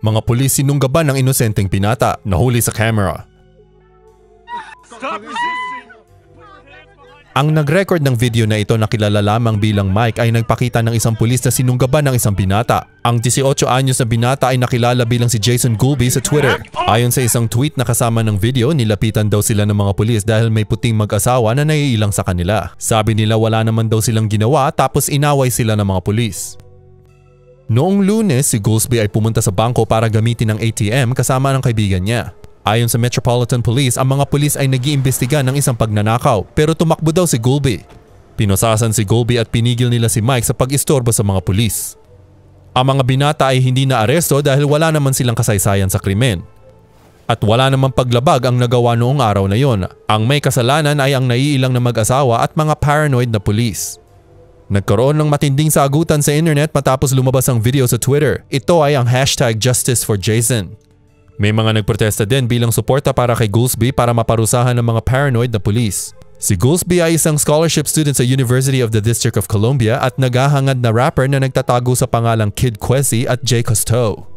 Mga pulis sinunggaban ng inosenteng pinata, nahuli sa camera. Stop! Ang nag-record ng video na ito na kilala lamang bilang Mike ay nagpakita ng isang pulis na sinunggaban ng isang binata. Ang 18 anyos na binata ay nakilala bilang si Jason Gulby sa Twitter. Ayon sa isang tweet na kasama ng video, nilapitan daw sila ng mga pulis dahil may puting mag-asawa na naiilang sa kanila. Sabi nila wala naman daw silang ginawa tapos inaway sila ng mga pulis. Noong lunes, si Goolsby ay pumunta sa bangko para gamitin ng ATM kasama ng kaibigan niya. Ayon sa Metropolitan Police, ang mga pulis ay nag-iimbestiga ng isang pagnanakaw pero tumakbo daw si Gulby. Pinosasan si Gulby at pinigil nila si Mike sa pag-istorbo sa mga pulis. Ang mga binata ay hindi na aresto dahil wala naman silang kasaysayan sa krimen. At wala namang paglabag ang nagawa noong araw na yon. Ang may kasalanan ay ang naiilang na mag-asawa at mga paranoid na pulis. Nagkaroon ng matinding sagutan sa internet matapos lumabas ang video sa Twitter. Ito ay ang hashtag Justice for Jason. May mga nagprotesta din bilang suporta para kay Goolsby para maparusahan ng mga paranoid na pulis. Si Goolsby ay isang scholarship student sa University of the District of Columbia at naghahangad na rapper na nagtatago sa pangalang Kid Kwesi at Jay Cousteau.